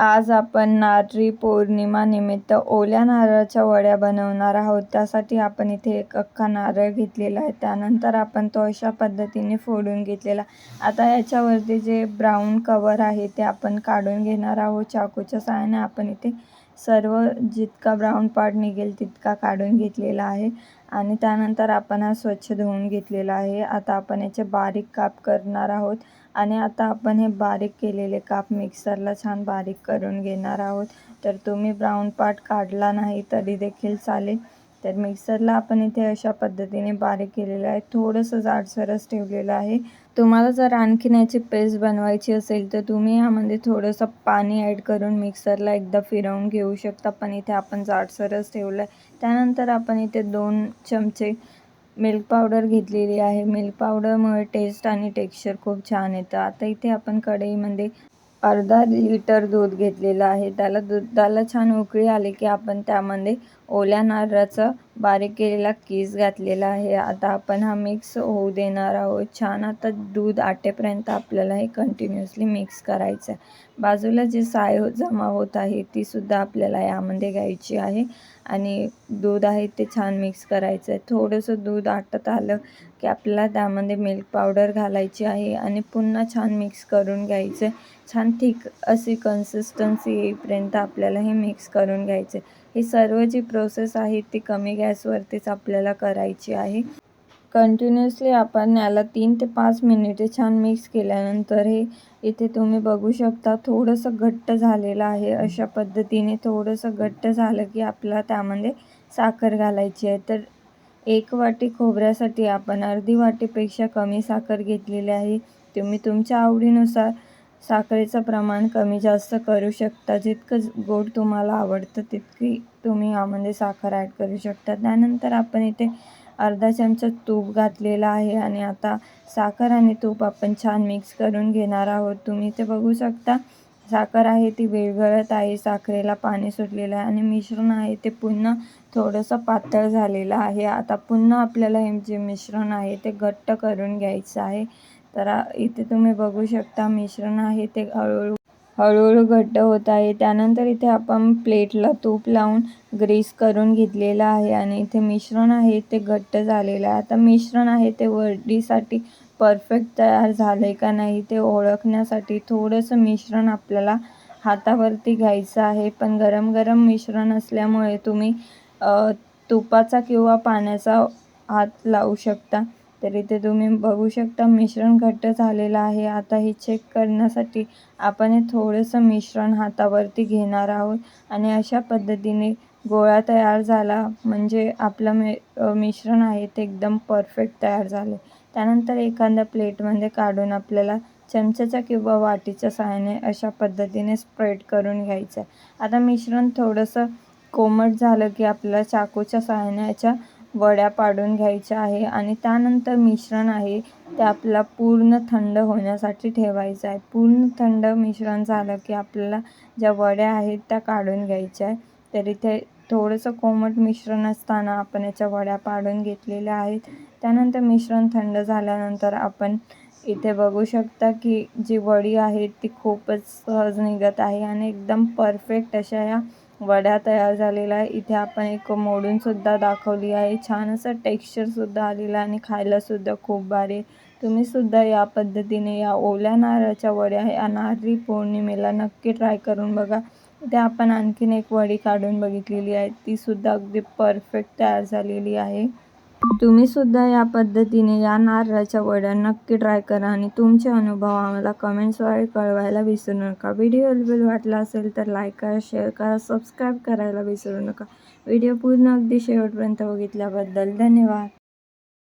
आज आपण नारळी पौर्णिमानिमित्त ओल्या नारळाच्या वड्या बनवणार आहोत. त्यासाठी आपण इथे एक अख्खा नारळ घेतलेला आहे. त्यानंतर आपण तो अशा पद्धतीने फोडून घेतलेला. आता याच्यावरती जे ब्राऊन कवर आहे ते आपण काढून घेणार आहोत. चाकूच्या सहाय्याने आपण इथे सर्व जितका ब्राऊन पार्ट निघेल तितका काढून घेतलेला आहे. आणि त्यानंतर आपण हा स्वच्छ धुवून घेतलेला आहे. आता आपण याचे बारीक काप करणार आहोत आणि आता आपण हे बारीक केलेले काप मिक्सरला छान बारीक करून घेणार आहोत. तर तुम्ही ब्राऊन पार्ट काढला नाही तरी देखील चालेल. तर मिक्सरला आपण इथे अशा पद्धतीने बारीक केलेलं आहे. थोडंसं जाडसरच ठेवलेलं आहे. तुम्हाला जर आणखीन याची पेस्ट बनवायची असेल तर तुम्ही यामध्ये थोडंसं पाणी ॲड करून मिक्सरला एकदा फिरवून घेऊ शकता. पण इथे आपण जाडसरच ठेवलं आहे त्यानंतर आपण इथे दोन चमचे मिल्क पावडर घेतलेली आहे. मिल्क पावडरमुळे टेस्ट आणि टेक्स्चर खूप छान येतं. आता इथे आपण कढईमध्ये अर्धा लिटर दूध घेतलेलं आहे. त्याला दुधाला छान उकळी आली की आपण त्यामध्ये ओल्या नारळाचं बारीक केलेला कीस घातलेला आहे. आता आपण हा मिक्स होऊ देणार आहोत. छान आता दूध आटेपर्यंत आपल्याला हे कंटिन्युअसली मिक्स करायचं आहे बाजूला जी साय हो- जमा होत आहे तीसुद्धा आपल्याला यामध्ये घ्यायची आहे. आणि दूध आहे ते छान मिक्स करायचं आहे थोडंसं दूध आटत आलं की आपल्याला त्यामध्ये मिल्क पावडर घालायची आहे आणि पुन्हा छान मिक्स करून घ्यायचं आहे छान थिक अशी कन्सिस्टन्सी येईपर्यंत आपल्याला हे मिक्स करून घ्यायचं आहे ही सर्व जी प्रोसेस आहे ती कमी गॅसवरतीच आपल्याला करायची आहे. कंटिन्युअसली आपण याला तीन ते पाच मिनिटे छान मिक्स केल्यानंतर हे इथे तुम्ही बघू शकता थोडंसं घट्ट झालेलं आहे. अशा पद्धतीने थोडंसं घट्ट झालं की आपल्याला त्यामध्ये साखर घालायची आहे. तर एक वाटी खोबऱ्यासाठी आपण अर्धी वाटीपेक्षा कमी साखर घेतलेली आहे. तुम्ही तुमच्या आवडीनुसार साखरेचं प्रमाण कमी जास्त करू शकता. जितकं गोड तुम्हाला आवडतं तितकी तुम्ही यामध्ये साखर ॲड करू शकता. त्यानंतर आपण इथे अर्धा चमचा तूप घातलेला आहे आणि आता साखर आणि तूप आपण छान मिक्स करून घेणार आहोत. तुम्ही इथे बघू शकता साखर आहे ती विरघळत आहे साखरेला पाणी सुटलेलं आहे आणि मिश्रण आहे ते पुन्हा थोडंसं पातळ झालेलं आहे. आता पुन्हा आपल्याला हे जे मिश्रण आहे ते घट्ट करून घ्यायचं आहे. तर इथे तुम्ही बघू शकता मिश्रण आहे ते हळूहळू हळूहळू घट्ट होत आहे. त्यानंतर इथे आपण प्लेटला तूप लावून ग्रीस करून घेतलेलं आहे आणि इथे मिश्रण आहे ते घट्ट झालेलं आहे. आता मिश्रण आहे ते वडीसाठी परफेक्ट तयार झालं आहे का नाही ते ओळखण्यासाठी थोडंसं मिश्रण आपल्याला हातावरती घ्यायचं आहे. पण गरम गरम मिश्रण असल्यामुळे तुम्ही तुपाचा किंवा पाण्याचा हात लावू शकता. तर इथे तुम्ही बघू शकता मिश्रण घट्ट झालेलं आहे. आता हे चेक करण्यासाठी आपण हे थोडंसं मिश्रण हातावरती घेणार आहोत. आणि अशा पद्धतीने गोळा तयार झाला म्हणजे आपलं मे मिश्रण आहे ते एकदम परफेक्ट तयार झाले. त्यानंतर एखाद्या प्लेटमध्ये काढून आपल्याला चमच्याच्या किंवा वाटीच्या सहाय्याने अशा पद्धतीने स्प्रेड करून घ्यायचं आहे. आता मिश्रण थोडंसं कोमट झालं की आपल्याला चाकूच्या सहाय्याने याच्या वड्या पाडून घ्यायच्या आहे आणि त्यानंतर मिश्रण आहे ते आपल्याला पूर्ण थंड होण्यासाठी ठेवायचं आहे. पूर्ण थंड मिश्रण झालं की आपल्याला ज्या वड्या आहेत त्या काढून घ्यायच्या आहे. तर इथे थोडंसं कोमट मिश्रण असताना आपण याच्या वड्या पाडून घेतलेल्या आहेत. त्यानंतर मिश्रण थंड झाल्यानंतर आपण इथे बघू शकता की जी वडी आहे ती खूपच सहज निघत आहे आणि एकदम परफेक्ट अशा या वड्या तयार झालेल्या आहे इथे आपण एक मोडूनसुद्धा दाखवली आहे. छान असं टेक्स्चरसुद्धा आलेलं आहे आणि खायलासुद्धा खूप भारी तुम्हीसुद्धा या पद्धतीने या ओल्या नारळाच्या वड्या या नारळी पौर्णिमेला नक्की ट्राय करून बघा. इथे आपण आणखीन एक वडी काढून बघितलेली आहे. तीसुद्धा अगदी परफेक्ट तयार झालेली आहे. तुम्ही सुद्धा या पद्धतीने या नारळाच्या वड्या नक्की ट्राय करा आणि तुमचे अनुभव आम्हाला कमेंट्सद्वारे कळवायला विसरू नका. व्हिडिओ हेल्पफुल वाटला असेल तर लाईक करा शेअर करा सबस्क्राईब करायला विसरू नका. व्हिडिओ पूर्ण अगदी शेवटपर्यंत बघितल्याबद्दल धन्यवाद.